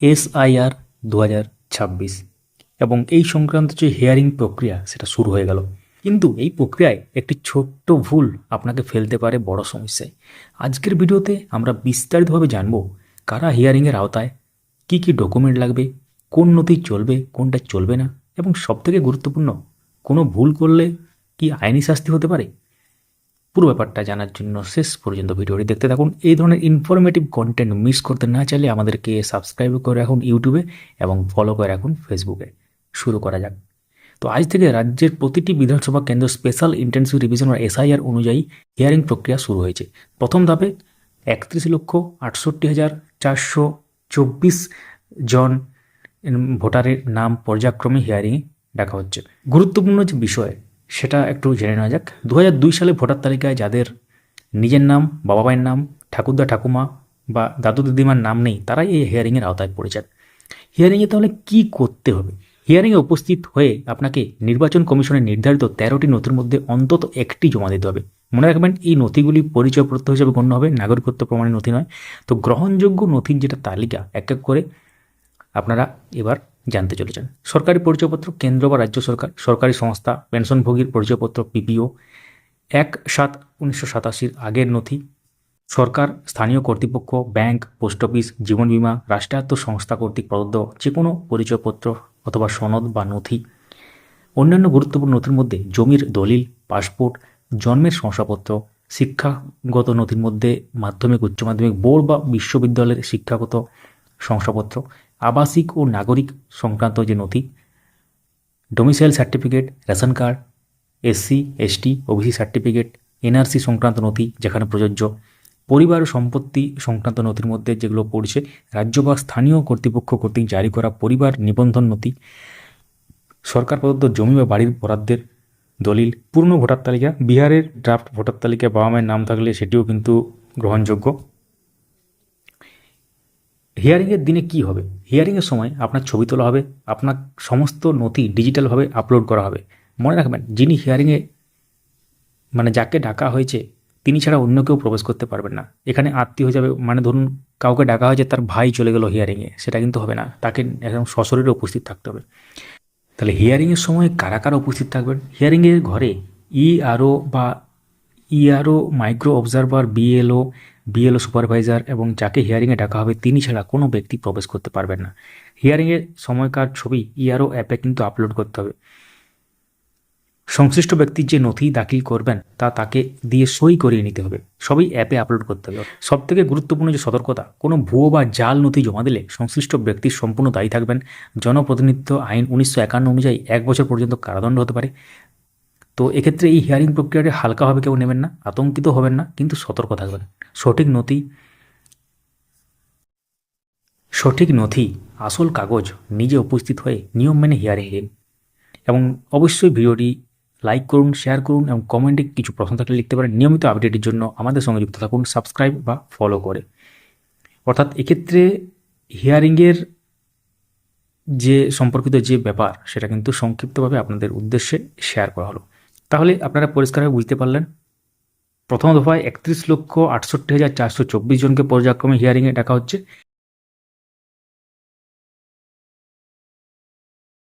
SIR দু হাজার ছাব্বিশ। এবং এই সংক্রান্ত যে হিয়ারিং প্রক্রিয়া, সেটা শুরু হয়ে গেল। কিন্তু এই প্রক্রিয়ায় একটি ছোট্ট ভুল আপনাকে ফেলতে পারে বড় সমস্যায়। আজকের ভিডিওতে আমরা বিস্তারিতভাবে জানব কারা হিয়ারিংয়ের আওতায়, কি কি ডকুমেন্ট লাগবে, কোন নথি চলবে, কোনটা চলবে না, এবং সবথেকে গুরুত্বপূর্ণ, কোনো ভুল করলে কি আইনি শাস্তি হতে পারে? পুরো ব্যাপারটা জানার জন্য শেষ পর্যন্ত ভিডিওটি দেখতে থাকুন। এই ধরনের ইনফরমেটিভ কন্টেন্ট মিস করতে না চাইলে আমাদেরকে সাবস্ক্রাইব করে রাখুন ইউটিউবে এবং ফলো করে রাখুন ফেসবুকে শুরু করা যাক। তো আজ থেকে রাজ্যের প্রতিটি বিধানসভা কেন্দ্র স্পেশাল ইন্টেন্সিভ রিভিশন এসআইআর অনুযায়ী হিয়ারিং প্রক্রিয়া শুরু হয়েছে। প্রথম ধাপে একত্রিশ লক্ষ আটষট্টি হাজার চারশো চব্বিশ জন ভোটারের নাম পর্যায়ক্রমে হিয়ারিংয়ে ডাকা হচ্ছে। গুরুত্বপূর্ণ যে বিষয় সেটা একটু জেনে নেওয়া যাক। দু হাজার দুই সালে ভোটার তালিকায় যাদের নিজের নাম বাবা মায়ের নাম, ঠাকুরদা ঠাকুমা বা দাদু দিদিমার নাম নেই, তারাই এই হিয়ারিংয়ের আওতায় পড়েছেন হিয়ারিংয়ে তাহলে কি করতে হবে? হিয়ারিংয়ে উপস্থিত হয়ে আপনাকে নির্বাচন কমিশনের নির্ধারিত তেরোটি নথির মধ্যে অন্তত একটি জমা দিতে হবে। মনে রাখবেন, এই নথিগুলি পরিচয়পত্র হিসেবে গণ্য হবে, নাগরিকত্ব প্রমাণের নথি নয়। তো গ্রহণযোগ্য নথির যেটা তালিকা, এক এক করে আপনারা এবার জানতে চলেছেন। সরকারি পরিচয়পত্র কেন্দ্র বা রাজ্য সরকার, সরকারি সংস্থা, পেনশনভোগীর পরিচয়পত্র, পিপিও, এক সাত উনিশশো সাতাশির আগের নথি, সরকার, স্থানীয় কর্তৃপক্ষ, ব্যাংক, পোস্ট অফিস, জীবন বীমা, রাষ্ট্রায়ত্ত সংস্থা কর্তৃক প্রদত্ত যে কোনো পরিচয়পত্র অথবা সনদ বা নথি। অন্যান্য গুরুত্বপূর্ণ নথির মধ্যে জমির দলিল, পাসপোর্ট, জন্মের শংসাপত্র, শিক্ষাগত নথির মধ্যে মাধ্যমিক, উচ্চ মাধ্যমিক, বোর্ড বা বিশ্ববিদ্যালয়ের শিক্ষাগত শংসাপত্র আবাসিক ও নাগরিক সংক্রান্ত যে নথি domicile certificate ration card SC ST OBC certificate NRC সংক্রান্ত নথি যেখানে প্রযোজ্য, পরিবার ও সম্পত্তি সংক্রান্ত নথির মধ্যে যেগুলো পড়ছে, রাজ্য বা স্থানীয় কর্তৃপক্ষ কর্তৃক জারি করা পরিবার নিবন্ধন নথি, সরকার প্রদত্ত জমি বা বাড়ির বরাদ্দের দলিল, পূর্ণ ভোটার তালিকা, বিহারের ড্রাফট ভোটার তালিকায় বাবা মায়ের নাম থাকলে সেটিও কিন্তু গ্রহণযোগ্য। হিয়ারিংয়ের দিনে কি হবে? হিয়ারিংয়ের সময় আপনার ছবি তোলা হবে, আপনার সমস্ত নথি ডিজিটালভাবে আপলোড করা হবে। মনে রাখবেন, যিনি হিয়ারিংয়ে মানে যাকে ডাকা হয়েছে, তিনি ছাড়া অন্য কেউ প্রবেশ করতে পারবেন না। এখানে আত্মীয় হয়ে যাবে মানে ধরুন কাউকে ডাকা হয়েছে, তার ভাই চলে গেল হিয়ারিংয়ে সেটা কিন্তু হবে না। তাকে একদম সশরীরে উপস্থিত থাকতে হবে। তাহলে হিয়ারিংয়ের সময় কারা কারা উপস্থিত থাকবেন? হিয়ারিংয়ের ঘরে ইআরও বা ERO micro observer, BLO BLO supervisor এবং যাকে হিয়ারিংয়ে ডাকা হবে তিনি ছাড়া কোনো ব্যক্তি প্রবেশ করতে পারবেন না। হিয়ারিংয়ের সময়কার ছবি ইআরও অ্যাপে কিন্তু আপলোড করতে হবে। সংশ্লিষ্ট ব্যক্তি যে নথি দাখিল করবেন তা তাকে দিয়ে সই করিয়ে নিতে হবে। সবই অ্যাপে আপলোড করতে হবে। সব থেকে গুরুত্বপূর্ণ যে সতর্কতা, কোনো ভুয়ো বা জাল নথি জমা দিলে সংশ্লিষ্ট ব্যক্তির সম্পূর্ণ দায়ী থাকবেন। জনপ্রতিনিধিত্ব আইন উনিশশো একান্ন অনুযায়ী এক বছর পর্যন্ত কারাদণ্ড হতে পারে। তো এক্ষেত্রে এই হিয়ারিং প্রক্রিয়াটি হালকাভাবে কেউ নেবেন না, আতঙ্কিত হবেন না, কিন্তু সতর্ক থাকবেন। সঠিক নথি সঠিক নথি, আসল কাগজ নিজে উপস্থিত হয়ে নিয়ম মেনে হিয়ারিং দিন এবং অবশ্যই ভিডিওটি লাইক করুন শেয়ার করুন এবং কমেন্টে কিছু প্রশ্ন থাকলে লিখতে পারেন। নিয়মিত আপডেটের জন্য আমাদের সঙ্গে যুক্ত থাকুন সাবস্ক্রাইব বা ফলো করে। অর্থাৎ এক্ষেত্রে হিয়ারিংয়ের যে সম্পর্কিত যে ব্যাপার, সেটা কিন্তু সংক্ষিপ্তভাবে আপনাদের উদ্দেশ্যে শেয়ার করা হলো। তাহলে আপনারা পরিষ্কারভাবে বুঝতে পারলেন। প্রথম দফায় একত্রিশ লক্ষ আটষট্টি হাজার চারশো চব্বিশ জনকে পর্যায়ক্রমে হিয়ারিংয়ে ডাকা হচ্ছে।